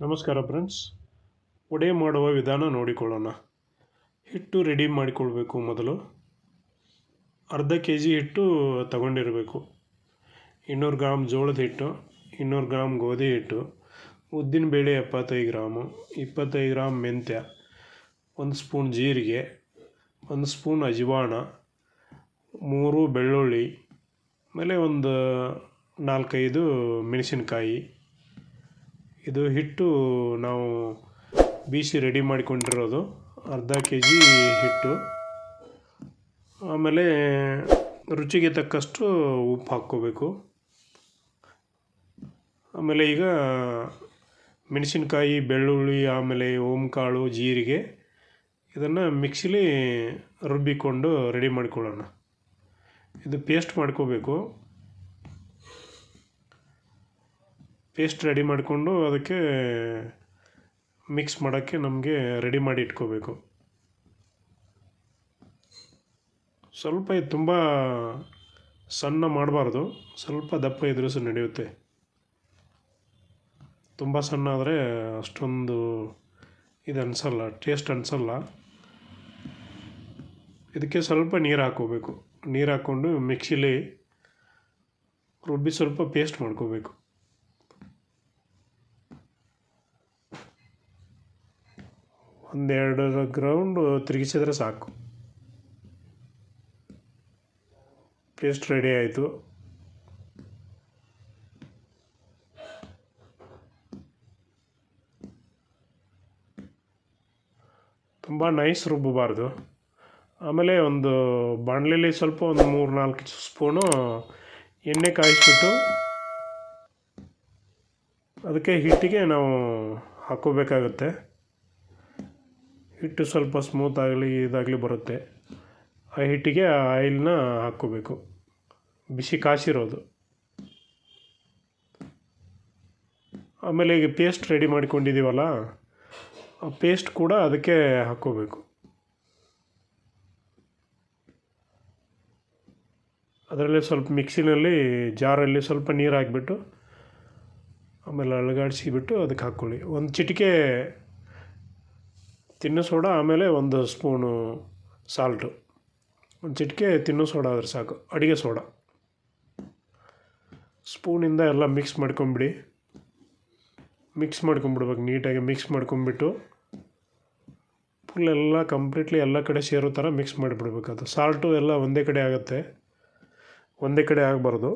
ನಮಸ್ಕಾರ ಫ್ರೆಂಡ್ಸ್ ವಡೆ ಮಾಡುವ ವಿಧಾನ ನೋಡಿಕೊಳ್ಳೋಣ. ಹಿಟ್ಟು ರೆಡಿ ಮಾಡಿಕೊಳ್ಬೇಕು ಮೊದಲು. ಅರ್ಧ ಕೆ ಜಿ ಹಿಟ್ಟು ತಗೊಂಡಿರಬೇಕು. ಇನ್ನೂರು ಗ್ರಾಮ್ ಜೋಳದ ಹಿಟ್ಟು, ಇನ್ನೂರು ಗ್ರಾಮ್ ಗೋಧಿ ಹಿಟ್ಟು, ಉದ್ದಿನ ಬೇಳೆ ಎಪ್ಪತ್ತೈದು ಗ್ರಾಮು ಇಪ್ಪತ್ತೈದು ಗ್ರಾಮ್ ಮೆಂತ್ಯ, ಒಂದು ಸ್ಪೂನ್ ಜೀರಿಗೆ, ಒಂದು ಸ್ಪೂನ್ ಅಜವಾಣ ಮೂರು ಬೆಳ್ಳುಳ್ಳಿ, ಆಮೇಲೆ ಒಂದು ನಾಲ್ಕೈದು ಮೆಣಸಿನ್ಕಾಯಿ ಇದು ಹಿಟ್ಟು ನಾವು ಬೀಸಿ ರೆಡಿ ಮಾಡಿಕೊಂಡಿರೋದು. ಅರ್ಧ ಕೆ ಜಿ ಹಿಟ್ಟು. ಆಮೇಲೆ ರುಚಿಗೆ ತಕ್ಕಷ್ಟು ಉಪ್ಪು ಹಾಕ್ಕೋಬೇಕು. ಆಮೇಲೆ ಈಗ ಮೆಣಸಿನ್ಕಾಯಿ, ಬೆಳ್ಳುಳ್ಳಿ, ಆಮೇಲೆ ಓಂಕಾಳು, ಜೀರಿಗೆ ಇದನ್ನು ಮಿಕ್ಸಿಲಿ ರುಬ್ಬಿಕೊಂಡು ರೆಡಿ ಮಾಡಿಕೊಳ್ಳೋಣ. ಇದು ಪೇಸ್ಟ್ ಮಾಡ್ಕೋಬೇಕು. ಪೇಸ್ಟ್ ರೆಡಿ ಮಾಡಿಕೊಂಡು ಅದಕ್ಕೆ ಮಿಕ್ಸ್ ಮಾಡೋಕ್ಕೆ ನಮಗೆ ರೆಡಿ ಮಾಡಿ ಇಟ್ಕೋಬೇಕು. ಸ್ವಲ್ಪ ಇದು ತುಂಬ ಸಣ್ಣ ಮಾಡಬಾರ್ದು. ಸ್ವಲ್ಪ ದಪ್ಪ ಇದ್ರೂ ಸಹ ನಡೆಯುತ್ತೆ. ತುಂಬ ಸಣ್ಣ ಆದರೆ ಅಷ್ಟೊಂದು ಇದು ಅನಿಸಲ್ಲ, ಟೇಸ್ಟ್ ಅನಿಸಲ್ಲ. ಇದಕ್ಕೆ ಸ್ವಲ್ಪ ನೀರು ಹಾಕೋಬೇಕು ನೀರು ಹಾಕ್ಕೊಂಡು ಮಿಕ್ಸಿಲಿ ರುಬ್ಬಿ ಸ್ವಲ್ಪ ಪೇಸ್ಟ್ ಮಾಡ್ಕೋಬೇಕು. ಒಂದೆರಡು ಗ್ರೌಂಡು ತಿರುಗಿಸಿದ್ರೆ ಸಾಕು. ಪೇಸ್ಟ್ ರೆಡಿ ಆಯಿತು. ತುಂಬ ನೈಸ್ ರುಬ್ಬಬಾರ್ದು. ಆಮೇಲೆ ಒಂದು ಬಾಣಲೆಯಲ್ಲಿ ಸ್ವಲ್ಪ ಒಂದು ಮೂರು ನಾಲ್ಕು ಸ್ಪೂನು ಎಣ್ಣೆ ಕಾಯಿಸ್ಬಿಟ್ಟು ಅದಕ್ಕೆ ಹಿಟ್ಟಿಗೆ ನಾವು ಹಾಕ್ಕೋಬೇಕಾಗುತ್ತೆ. ಹಿಟ್ಟು ಸ್ವಲ್ಪ ಸ್ಮೂತ್ ಆಗಲಿ ಇದಾಗಲಿ ಬರುತ್ತೆ. ಆ ಹಿಟ್ಟಿಗೆ ಆ ಆಯಿಲ್ನ ಹಾಕ್ಕೋಬೇಕು. ಬಿಸಿ ಕಾಸಿರೋದು. ಆಮೇಲೆ ಈಗ ಪೇಸ್ಟ್ ರೆಡಿ ಮಾಡ್ಕೊಂಡಿದ್ದೀವಲ್ಲ ಆ ಪೇಸ್ಟ್ ಕೂಡ ಅದಕ್ಕೆ ಹಾಕ್ಕೋಬೇಕು. ಅದರಲ್ಲಿ ಸ್ವಲ್ಪ ಮಿಕ್ಸಿನಲ್ಲಿ ಜಾರಲ್ಲಿ ಸ್ವಲ್ಪ ನೀರು ಹಾಕಿಬಿಟ್ಟು, ಆಮೇಲೆ ಅಳಗಾಡಿಸಿಬಿಟ್ಟು ಅದಕ್ಕೆ ಹಾಕ್ಕೊಳ್ಳಿ. ಒಂದು ಚಿಟಿಕೆ ತಿನ್ನೋ ಸೋಡಾ ಆಮೇಲೆ ಒಂದು ಸ್ಪೂನು ಸಾಲ್ಟು. ಒಂದು ಚಿಟಿಕೆ ತಿನ್ನೋ ಸೋಡಾ ಆದರೆ ಸಾಕು. ಅಡುಗೆ ಸೋಡಾ. ಸ್ಪೂನಿಂದ ಎಲ್ಲ ಮಿಕ್ಸ್ ಮಾಡ್ಕೊಂಬಿಡಿ. ಮಿಕ್ಸ್ ಮಾಡ್ಕೊಂಬಿಡ್ಬೇಕು, ನೀಟಾಗಿ ಮಿಕ್ಸ್ ಮಾಡ್ಕೊಂಬಿಟ್ಟು. ಫುಲ್ ಎಲ್ಲ ಕಂಪ್ಲೀಟ್ಲಿ ಎಲ್ಲ ಕಡೆ ಸೇರೋ ಥರ ಮಿಕ್ಸ್ ಮಾಡಿಬಿಡ್ಬೇಕು ಅದು. ಸಾಲ್ಟು ಎಲ್ಲ ಒಂದೇ ಕಡೆ ಆಗುತ್ತೆ. ಒಂದೇ ಕಡೆ ಆಗಬಾರ್ದು.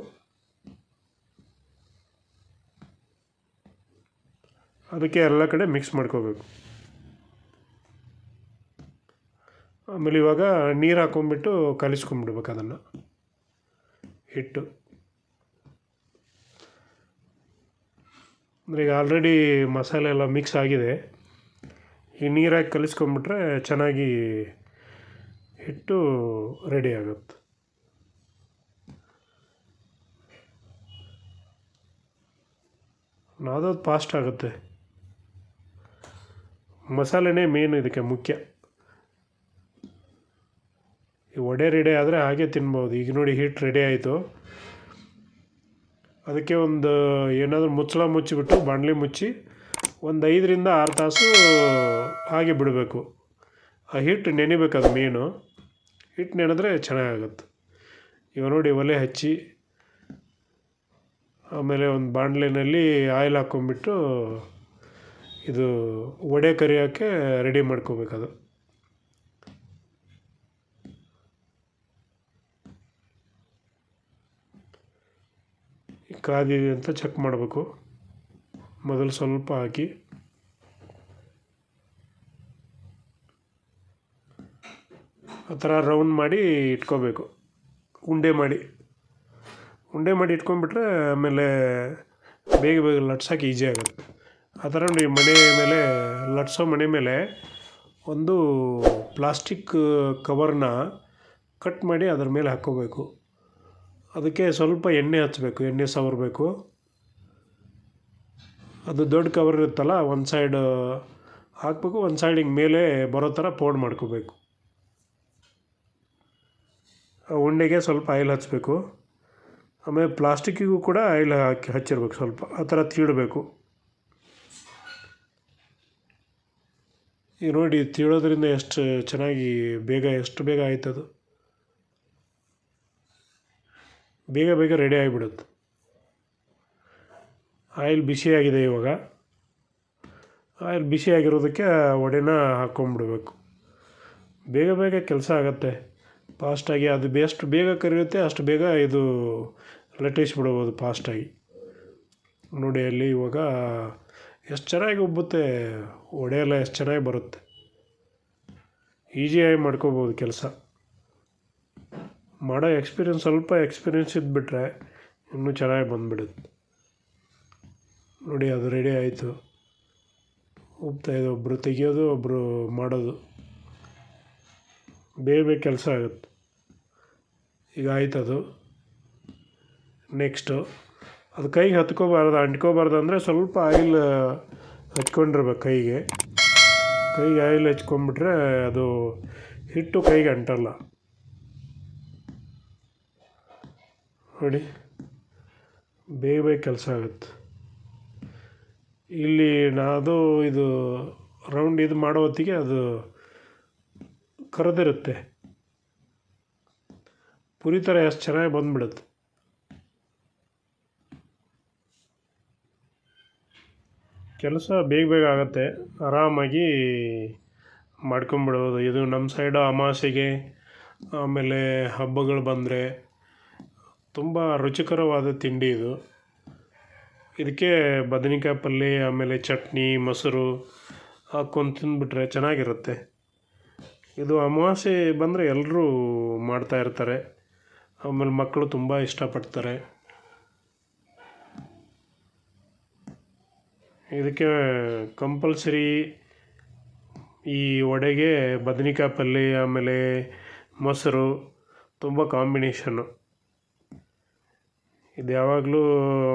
ಅದಕ್ಕೆ ಎಲ್ಲ ಕಡೆ ಮಿಕ್ಸ್ ಮಾಡ್ಕೋಬೇಕು. ಆಮೇಲೆ ಇವಾಗ ನೀರು ಹಾಕೊಂಡ್ಬಿಟ್ಟು ಕಲಿಸ್ಕೊಂಡ್ಬಿಡ್ಬೇಕು ಅದನ್ನು. ಹಿಟ್ಟು. ಅಂದರೆ ಈಗ ಆಲ್ರೆಡಿ ಮಸಾಲೆ ಎಲ್ಲ ಮಿಕ್ಸ್ ಆಗಿದೆ. ಈ ನೀರಾಗಿ ಕಲಿಸ್ಕೊಂಡ್ಬಿಟ್ರೆ ಚೆನ್ನಾಗಿ ಹಿಟ್ಟು ರೆಡಿ ಆಗುತ್ತೆ. ನಾದೋದು ಫಾಸ್ಟ್ ಆಗುತ್ತೆ. ಮಸಾಲೆನೇ ಮೇನ್ ಇದಕ್ಕೆ ಮುಖ್ಯ. ವಡೆ ರೆಡಿ ಆದರೆ ಹಾಗೆ ತಿನ್ಬೋದು. ಈಗ ನೋಡಿ ಹಿಟ್ಟು ರೆಡಿ ಆಯಿತು. ಅದಕ್ಕೆ ಒಂದು ಏನಾದರೂ ಮುಚ್ಚಳ ಮುಚ್ಚಿಬಿಟ್ಟು ಬಾಣಲಿ ಮುಚ್ಚಿ ಒಂದು ಐದರಿಂದ ಆರು ತಾಸು ಹಾಗೆ ಬಿಡಬೇಕು. ಆ ಹಿಟ್ಟು ನೆನಿಬೇಕು ಅದು ಮೇನು ಹಿಟ್ಟು ನೆನೆದ್ರೆ ಚೆನ್ನಾಗಾಗುತ್ತೆ. ಇವಾಗ ನೋಡಿ ಒಲೆ ಹಚ್ಚಿ ಆಮೇಲೆ ಒಂದು ಬಾಣಲಿನಲ್ಲಿ ಆಯಿಲ್ ಹಾಕ್ಕೊಂಬಿಟ್ಟು ಇದು ವಡೆ ಕರಿಯೋಕ್ಕೆ ರೆಡಿ ಮಾಡ್ಕೋಬೇಕದು. ಕಾದಿದೆ ಅಂತ ಚೆಕ್ ಮಾಡಬೇಕು. ಮೊದಲು ಸ್ವಲ್ಪ ಹಾಕಿ. ಆ ಥರ ರೌಂಡ್ ಮಾಡಿ ಇಟ್ಕೋಬೇಕು. ಉಂಡೆ ಮಾಡಿ. ಉಂಡೆ ಮಾಡಿ ಇಟ್ಕೊಂಡ್ಬಿಟ್ರೆ ಆಮೇಲೆ ಬೇಗ ಬೇಗ ಲಟ್ಸೋಕೆ ಈಸಿ ಆಗುತ್ತೆ. ಆ ಥರ ನೀವು ಮನೆ ಮೇಲೆ, ಲಟ್ಸೋ ಮನೆ ಮೇಲೆ ಒಂದು ಪ್ಲಾಸ್ಟಿಕ್ ಕವರ್ನ ಕಟ್ ಮಾಡಿ ಅದ್ರ ಮೇಲೆ ಹಾಕ್ಕೋಬೇಕು. ಅದಕ್ಕೆ ಸ್ವಲ್ಪ ಎಣ್ಣೆ ಹಚ್ಚಬೇಕು ಎಣ್ಣೆ ಸವರಬೇಕು. ಅದು ದೊಡ್ಡ ಕವರ್ ಇರುತ್ತಲ್ಲ, ಒಂದು ಸೈಡ್ ಹಾಕಬೇಕು, ಒಂದು ಸೈಡ್ ಹಿಂಗೆ ಮೇಲೆ ಬರೋ ಥರ ಪೌಡ್ ಮಾಡ್ಕೋಬೇಕು. ಉಂಡೆಗೆ ಸ್ವಲ್ಪ ಆಯಿಲ್ ಹಚ್ಚಬೇಕು ಆಮೇಲೆ ಪ್ಲಾಸ್ಟಿಕ್ಕಿಗೂ ಕೂಡ ಆಯಿಲ್ ಹಾಕಿ ಹಚ್ಚಿರ್ಬೇಕು ಸ್ವಲ್ಪ, ಆ ಥರ ತೀಡಬೇಕು. ಈಗ ನೋಡಿ ತಿಳೋದ್ರಿಂದ ಎಷ್ಟು ಚೆನ್ನಾಗಿ, ಬೇಗ, ಎಷ್ಟು ಬೇಗ ಆಯ್ತದು. ಬೇಗ ಬೇಗ ರೆಡಿ ಆಗಿಬಿಡುತ್ತೆ. ಆಯಿಲ್ ಬಿಸಿಯಾಗಿದೆ ಇವಾಗ. ಆಯಿಲ್ ಬಿಸಿಯಾಗಿರೋದಕ್ಕೆ ವಡೆನ ಹಾಕ್ಕೊಂಬಿಡ್ಬೇಕು. ಬೇಗ ಬೇಗ ಕೆಲಸ ಆಗುತ್ತೆ. ಫಾಸ್ಟಾಗಿ ಅದು ಎಷ್ಟು ಬೇಗ ಕರಿಯುತ್ತೆ, ಅಷ್ಟು ಬೇಗ ಇದು ಲಟ್ಟಿಸ್ಬಿಡ್ಬೋದು ಫಾಸ್ಟಾಗಿ ನೋಡಿ ಅಲ್ಲಿ ಇವಾಗ ಎಷ್ಟು ಚೆನ್ನಾಗಿ ಉಬ್ಬುತ್ತೆ. ವಡೆ ಎಲ್ಲ ಎಷ್ಟು ಚೆನ್ನಾಗಿ ಬರುತ್ತೆ. ಈಸಿಯಾಗಿ ಮಾಡ್ಕೋಬೋದು ಕೆಲಸ. ಮಾಡೋ ಎಕ್ಸ್ಪೀರಿಯನ್ಸ್ ಸ್ವಲ್ಪ ಎಕ್ಸ್ಪೀರಿಯನ್ಸ್ ಇದ್ಬಿಟ್ರೆ ಇನ್ನೂ ಚೆನ್ನಾಗಿ ಬಂದುಬಿಡುತ್ತೆ. ನೋಡಿ, ಅದು ರೆಡಿ ಆಯಿತು. ಉಬ್ತಾ ಇದೆ ಒಬ್ಬರು ತೆಗಿಯೋದು ಒಬ್ಬರು ಮಾಡೋದು. ಬೇಗ ಬೇಗ ಕೆಲಸ ಆಗುತ್ತೆ. ಈಗ ಆಯ್ತು ಅದು. ನೆಕ್ಸ್ಟು ಅದು ಕೈಗೆ ಹತ್ಕೋಬಾರ್ದು, ಅಂಟ್ಕೋಬಾರ್ದು ಅಂದರೆ ಸ್ವಲ್ಪ ಆಯಿಲ್ ಹಚ್ಕೊಂಡಿರ್ಬೇಕು ಕೈಗೆ. ಕೈಗೆ ಆಯಿಲ್ ಹಚ್ಕೊಂಡ್ಬಿಟ್ರೆ ಅದು ಹಿಟ್ಟು ಕೈಗೆ ಅಂಟಲ್ಲ. ನೋಡಿ ಬೇಗ ಬೇಗ ಕೆಲಸ ಆಗುತ್ತೆ. ಇಲ್ಲಿ ನಾದು ಇದು ರೌಂಡ್ ಇದು ಮಾಡೋ ಹೊತ್ತಿಗೆ ಅದು ಕರೆದಿರುತ್ತೆ. ಪುರಿ ಥರ ಎಷ್ಟು ಚೆನ್ನಾಗಿ ಬಂದ್ಬಿಡುತ್ತೆ. ಕೆಲಸ ಬೇಗ ಬೇಗ ಆಗುತ್ತೆ. ಆರಾಮಾಗಿ ಮಾಡ್ಕೊಂಬಿಡೋದು ಇದು ನಮ್ಮ ಸೈಡು ಅಮಾಸೆಗೆ, ಆಮೇಲೆ ಹಬ್ಬಗಳು ಬಂದರೆ ತುಂಬ ರುಚಿಕರವಾದ ತಿಂಡಿ ಇದು. ಇದಕ್ಕೆ ಬದನೆಕಾಯಿ ಪಲ್ಯ ಆಮೇಲೆ ಚಟ್ನಿ, ಮೊಸರು ಹಾಕೊಂಡು ತಿಂದುಬಿಟ್ರೆ ಚೆನ್ನಾಗಿರುತ್ತೆ. ಇದು ಅಮಾವಾಸ್ಯೆ ಬಂದರೆ ಎಲ್ಲರೂ ಮಾಡ್ತಾಯಿರ್ತಾರೆ ಆಮೇಲೆ ಮಕ್ಕಳು ತುಂಬ ಇಷ್ಟಪಡ್ತಾರೆ. ಇದಕ್ಕೆ ಕಂಪಲ್ಸರಿ ಈ ವಡೆಗೆ ಬದನೆಕಾಯಿ ಪಲ್ಯ ಆಮೇಲೆ ಮೊಸರು ತುಂಬ ಕಾಂಬಿನೇಷನ್ನು. ಇದು ಯಾವಾಗಲೂ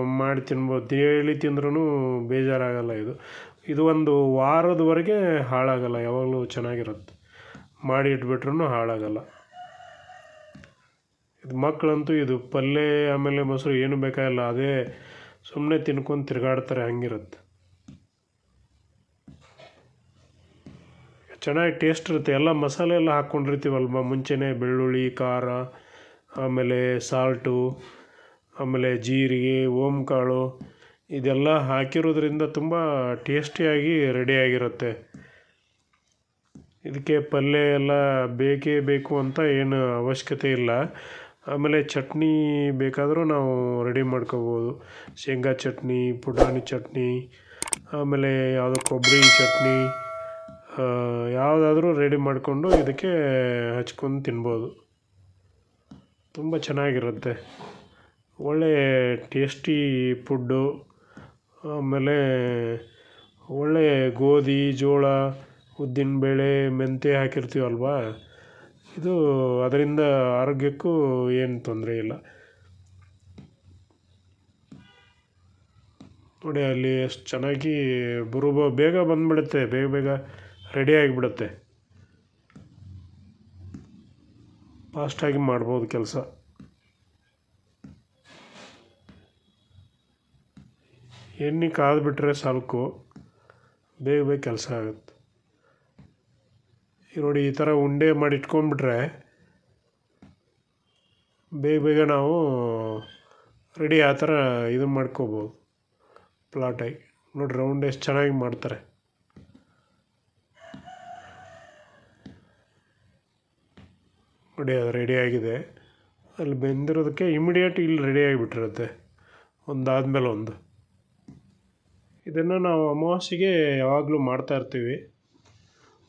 ಮಾಡಿ ತಿನ್ಬೋದು ಡೈಲಿ ತಿಂದ್ರೂ ಬೇಜಾರಾಗಲ್ಲ ಇದು. ಇದು ಒಂದು ವಾರದವರೆಗೆ ಹಾಳಾಗಲ್ಲ, ಯಾವಾಗಲೂ ಚೆನ್ನಾಗಿರುತ್ತೆ. ಮಾಡಿ ಇಟ್ಬಿಟ್ರೂ ಹಾಳಾಗಲ್ಲ. ಇದು ಮಕ್ಕಳಂತೂ ಇದು ಪಲ್ಯ ಆಮೇಲೆ ಮೊಸರು ಏನು ಬೇಕಾಗಿಲ್ಲ ಅದೇ ಸುಮ್ಮನೆ ತಿನ್ಕೊಂಡು ತಿರುಗಾಡ್ತಾರೆ, ಹಂಗಿರುತ್ತೆ. ಚೆನ್ನಾಗಿ ಟೇಸ್ಟ್ ಇರುತ್ತೆ. ಎಲ್ಲ ಮಸಾಲೆ ಎಲ್ಲ ಹಾಕ್ಕೊಂಡಿರ್ತೀವಲ್ವ? ಮುಂಚೆನೇ ಬೆಳ್ಳುಳ್ಳಿ, ಖಾರ, ಆಮೇಲೆ ಸಾಲ್ಟು ಆಮೇಲೆ ಜೀರಿಗೆ, ಓಂಕಾಳು ಇದೆಲ್ಲ ಹಾಕಿರೋದ್ರಿಂದ ತುಂಬ ಟೇಸ್ಟಿಯಾಗಿ ರೆಡಿಯಾಗಿರುತ್ತೆ ಇದಕ್ಕೆ ಪಲ್ಯ ಎಲ್ಲ ಬೇಕೇ ಬೇಕು ಅಂತ ಏನು ಅವಶ್ಯಕತೆ ಇಲ್ಲ. ಆಮೇಲೆ ಚಟ್ನಿ ಬೇಕಾದರೂ ನಾವು ರೆಡಿ ಮಾಡ್ಕೋಬೋದು. ಶೇಂಗಾ ಚಟ್ನಿ, ಪುಟಾಣಿ ಚಟ್ನಿ, ಆಮೇಲೆ ಯಾವುದೋ ಕೊಬ್ಬರಿ ಚಟ್ನಿ ಯಾವುದಾದ್ರೂ ರೆಡಿ ಮಾಡಿಕೊಂಡು ಇದಕ್ಕೆ ಹಚ್ಕೊಂಡು ತಿನ್ಬೋದು. ತುಂಬ ಚೆನ್ನಾಗಿರುತ್ತೆ. ಒಳ್ಳೆ ಟೇಸ್ಟಿ ಪುಡ್ಡು ಆಮೇಲೆ ಒಳ್ಳೆ ಗೋಧಿ, ಜೋಳ ಉದ್ದಿನಬೇಳೆ ಮೆಂತ್ಯ ಹಾಕಿರ್ತೀವಲ್ವಾ ಇದು ಅದರಿಂದ ಆರೋಗ್ಯಕ್ಕೂ ಏನು ತೊಂದರೆ ಇಲ್ಲ. ನೋಡಿ, ಅಲ್ಲಿ ಎಷ್ಟು ಚೆನ್ನಾಗಿ ಬರುಬ, ಬೇಗ ಬಂದುಬಿಡುತ್ತೆ, ಬೇಗ ಬೇಗ ರೆಡಿ ಆಗಿಬಿಡುತ್ತೆ. ಫಾಸ್ಟಾಗಿ ಮಾಡ್ಬೋದು ಕೆಲಸ. ಎಣ್ಣೆ ಕಾದ್ಬಿಟ್ರೆ ಸಾಲ್ಕು. ಬೇಗ ಬೇಗ ಕೆಲಸ ಆಗುತ್ತೆ. ನೋಡಿ ಈ ಥರ ಉಂಡೆ ಮಾಡಿ ಇಟ್ಕೊಂಡ್ಬಿಟ್ರೆ ಬೇಗ ಬೇಗ ನಾವು ರೆಡಿ ಆ ಥರ ಇದು ಮಾಡ್ಕೋಬೋದು. ಪ್ಲಾಟಾಗಿ ನೋಡಿ ರೌಂಡ್ ಎಷ್ಟು ಚೆನ್ನಾಗಿ ಮಾಡ್ತಾರೆ. ನೋಡಿ ಅದು ರೆಡಿ ಆಗಿದೆ. ಅಲ್ಲಿ ಬೆಂದಿರೋದಕ್ಕೆ ಇಮಿಡಿಯೇಟ್ ಇಲ್ಲಿ ರೆಡಿ ಆಗಿಬಿಟ್ಟಿರುತ್ತೆ. ಒಂದಾದ್ಮೇಲೆ ಒಂದು. ಇದನ್ನು ನಾವು ಅಮಾವಾಸ್ಯೆಗೆ ಯಾವಾಗಲೂ ಮಾಡ್ತಾ ಇರ್ತೀವಿ.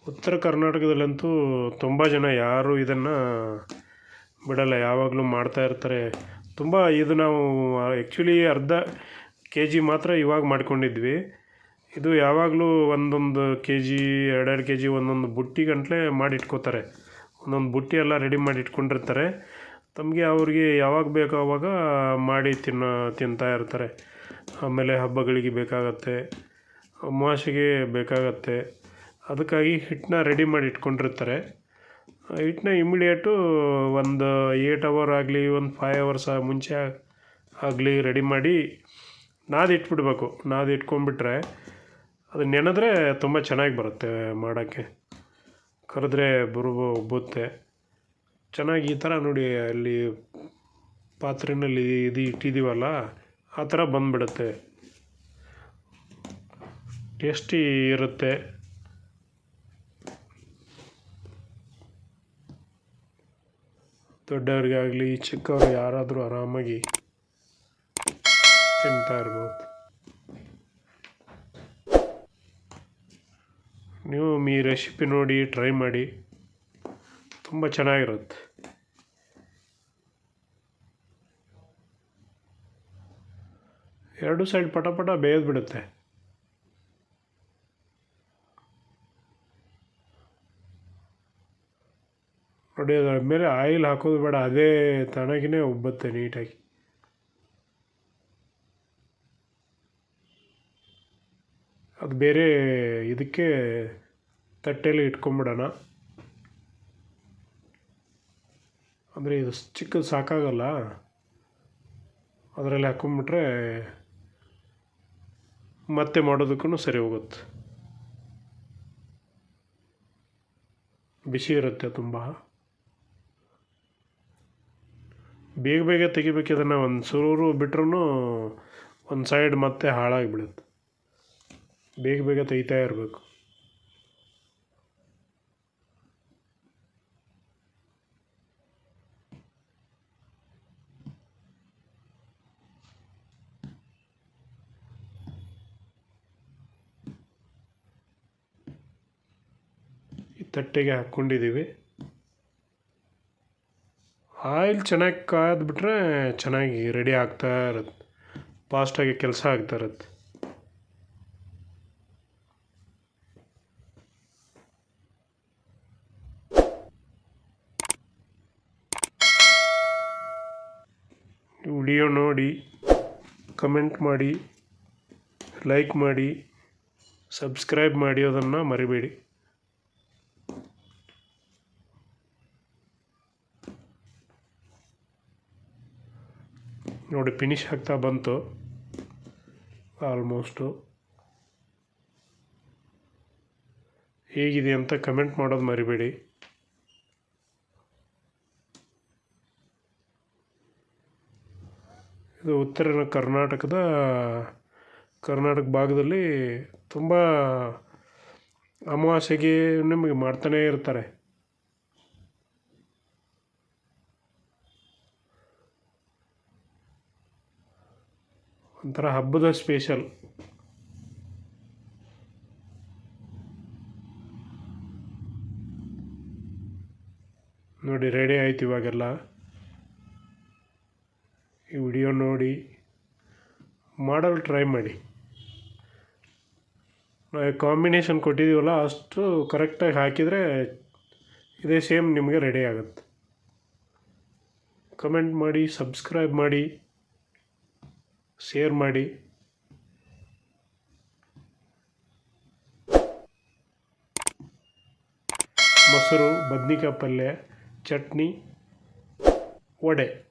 ಉತ್ತರ ಕರ್ನಾಟಕದಲ್ಲಂತೂ ತುಂಬ ಜನ ಯಾರೂ ಇದನ್ನು ಬಿಡಲ್ಲ, ಯಾವಾಗಲೂ ಮಾಡ್ತಾ ಇರ್ತಾರೆ. ತುಂಬ ಇದು ನಾವು ಆ್ಯಕ್ಚುಲಿ ಅರ್ಧ ಕೆ ಜಿ ಮಾತ್ರ ಇವಾಗ ಮಾಡ್ಕೊಂಡಿದ್ವಿ. ಇದು ಯಾವಾಗಲೂ ಒಂದೊಂದು ಕೆ ಜಿ ಎರಡೆರಡು ಕೆ ಜಿ ಒಂದೊಂದು ಬುಟ್ಟಿ ಗಂಟಲೆ ಮಾಡಿ ಇಟ್ಕೋತಾರೆ ಒಂದೊಂದು ಬುಟ್ಟಿ ಎಲ್ಲ ರೆಡಿ ಮಾಡಿ ಇಟ್ಕೊಂಡಿರ್ತಾರೆ ತಮಗೆ ಅವ್ರಿಗೆ ಯಾವಾಗ ಬೇಕೋ ಅವಾಗ ಮಾಡಿ ತಿನ್ನೋ, ತಿಂತಾ ಇರ್ತಾರೆ. ಆಮೇಲೆ ಹಬ್ಬಗಳಿಗೆ ಬೇಕಾಗತ್ತೆ, ಅಮಾವಾಸ್ಯೆಗೆ ಬೇಕಾಗತ್ತೆ. ಅದಕ್ಕಾಗಿ ಹಿಟ್ಟನ್ನ ರೆಡಿ ಮಾಡಿ ಇಟ್ಕೊಂಡಿರ್ತಾರೆ. ಹಿಟ್ಟನ್ನ ಇಮಿಡಿಯೇಟು ಒಂದು ಏಯ್ಟ್ ಅವರ್ ಆಗಲಿ, ಒಂದು ಫೈ ಅವರ್ಸ್ ಮುಂಚೆ ಆಗಲಿ ರೆಡಿ ಮಾಡಿ ನಾದಿ ಇಟ್ಬಿಡ್ಬೇಕು. ನಾದಿ ಇಟ್ಕೊಂಡ್ಬಿಟ್ರೆ ಅದು ನೆನೆದ್ರೆ ತುಂಬ ಚೆನ್ನಾಗಿ ಬರುತ್ತೆ ಮಾಡೋಕ್ಕೆ. ಕರೆದ್ರೆ ಬರು ಒಬ್ಬುತ್ತೆ ಚೆನ್ನಾಗಿ ಈ ಥರ ನೋಡಿ ಅಲ್ಲಿ ಪಾತ್ರೆಯಲ್ಲಿ ಇದು ಇಟ್ಟಿದ್ದೀವಲ್ಲ ಆ ಥರ ಬಂದುಬಿಡುತ್ತೆ. ಟೇಸ್ಟಿ ಇರುತ್ತೆ. ದೊಡ್ಡವ್ರಿಗಾಗಲಿ, ಚಿಕ್ಕವ್ರು ಯಾರಾದರೂ ಆರಾಮಾಗಿ ತಿಂತಾ ಇರ್ಬೋದು. ನೀವು ಈ ರೆಸಿಪಿ ನೋಡಿ ಟ್ರೈ ಮಾಡಿ. ತುಂಬ ಚೆನ್ನಾಗಿರುತ್ತೆ. ಎರಡು ಸೈಡ್ ಪಟ ಪಟ ನೋಡಿ, ಅದರ ಮೇಲೆ ಆಯಿಲ್ ಹಾಕೋದು ಬೇಡ, ಅದೇ ತನಗಿನೇ ಉಬ್ಬುತ್ತೆ ನೀಟಾಗಿ. ಅದು ಬೇರೆ ಇದಕ್ಕೆ ತಟ್ಟೆಯಲ್ಲಿ ಇಟ್ಕೊಂಬಿಡೋಣ. ಅಂದರೆ ಇದು ಚಿಕ್ಕದು ಸಾಕಾಗಲ್ಲ. ಅದರಲ್ಲಿ ಹಾಕೊಂಬಿಟ್ರೆ ಮತ್ತೆ ಮಾಡೋದಕ್ಕೂ ಸರಿ ಹೋಗುತ್ತೆ. ಬಿಸಿ ಇರುತ್ತೆ ತುಂಬ. ಬೇಗ ಬೇಗ ತೆಗಿಬೇಕು ಇದನ್ನು ಒಂದು ಸೂರು ಬಿಟ್ರೂ ಒಂದು ಸೈಡ್ ಮತ್ತೆ ಹಾಳಾಗಿಬಿಡುತ್ತೆ. ಬೇಗ ಬೇಗ ತೆಗಿತಾ ಇರಬೇಕು. ತಟ್ಟೆಗೆ ಹಾಕ್ಕೊಂಡಿದ್ದೀವಿ. ಆಯಿಲ್ ಚೆನ್ನಾಗಿ ಕಾದ್ಬಿಟ್ರೆ ಚೆನ್ನಾಗಿ ರೆಡಿ ಆಗ್ತಾ ಇರುತ್ತೆ. ಫಾಸ್ಟಾಗಿ ಕೆಲಸ ಆಗ್ತಾ ಇರುತ್ತೆ. ವಿಡಿಯೋ ನೋಡಿ, ಕಮೆಂಟ್ ಮಾಡಿ ಲೈಕ್ ಮಾಡಿ ಸಬ್ಸ್ಕ್ರೈಬ್ ಮಾಡಿ ಅದನ್ನು ಮರಿಬೇಡಿ. ನೋಡಿ ಫಿನಿಶ್ ಆಗ್ತಾ ಬಂತು. ಆಲ್ಮೋಸ್ಟು ಹೇಗಿದೆ ಅಂತ ಕಮೆಂಟ್ ಮಾಡೋದು ಮರಿಬೇಡಿ. ಇದು ಉತ್ತರ ಕರ್ನಾಟಕದ, ಕರ್ನಾಟಕ ಭಾಗದಲ್ಲಿ ತುಂಬ ಅಮಾವಾಸ್ಯೆಗೆ ನಿಮಗೆ ಮಾಡ್ತಾನೇ ಇರ್ತಾರೆ. ಒಂಥರ ಹಬ್ಬದ ಸ್ಪೆಷಲ್ ನೋಡಿ ರೆಡಿ ಆಯ್ತು ಇವಾಗೆಲ್ಲ. ಈ ವಿಡಿಯೋ ನೋಡಿ ಮಾಡಲು ಟ್ರೈ ಮಾಡಿ. ನಾವು ಕಾಂಬಿನೇಷನ್ ಕೊಟ್ಟಿದ್ದೀವಲ್ಲ, ಅಷ್ಟು ಕರೆಕ್ಟಾಗಿ ಹಾಕಿದರೆ ಇದೇ ಸೇಮ್ ನಿಮಗೆ ರೆಡಿ ಆಗುತ್ತೆ. ಕಮೆಂಟ್ ಮಾಡಿ ಸಬ್ಸ್ಕ್ರೈಬ್ ಮಾಡಿ. ಶೇರ್ ಮಾಡಿ. ಮೊಸರು, ಬದ್ನಿಕಾಯಿ ಪಲ್ಯ, ಚಟ್ನಿ, ವಡೆ.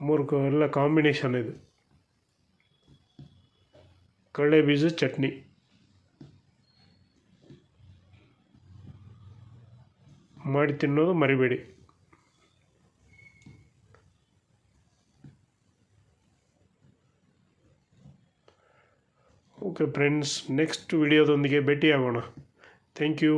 ಮೂರು ಎಲ್ಲ ಕಾಂಬಿನೇಷನ್ ಇದು. ಕಡಲೆ ಬೀಜ ಚಟ್ನಿ. ಮಾಡಿ ತಿನ್ನೋದು ಮರಿಬೇಡಿ. ಓಕೆ ಫ್ರೆಂಡ್ಸ್ ನೆಕ್ಸ್ಟ್ ವಿಡಿಯೋದೊಂದಿಗೆ ಭೇಟಿಯಾಗೋಣ. Thank you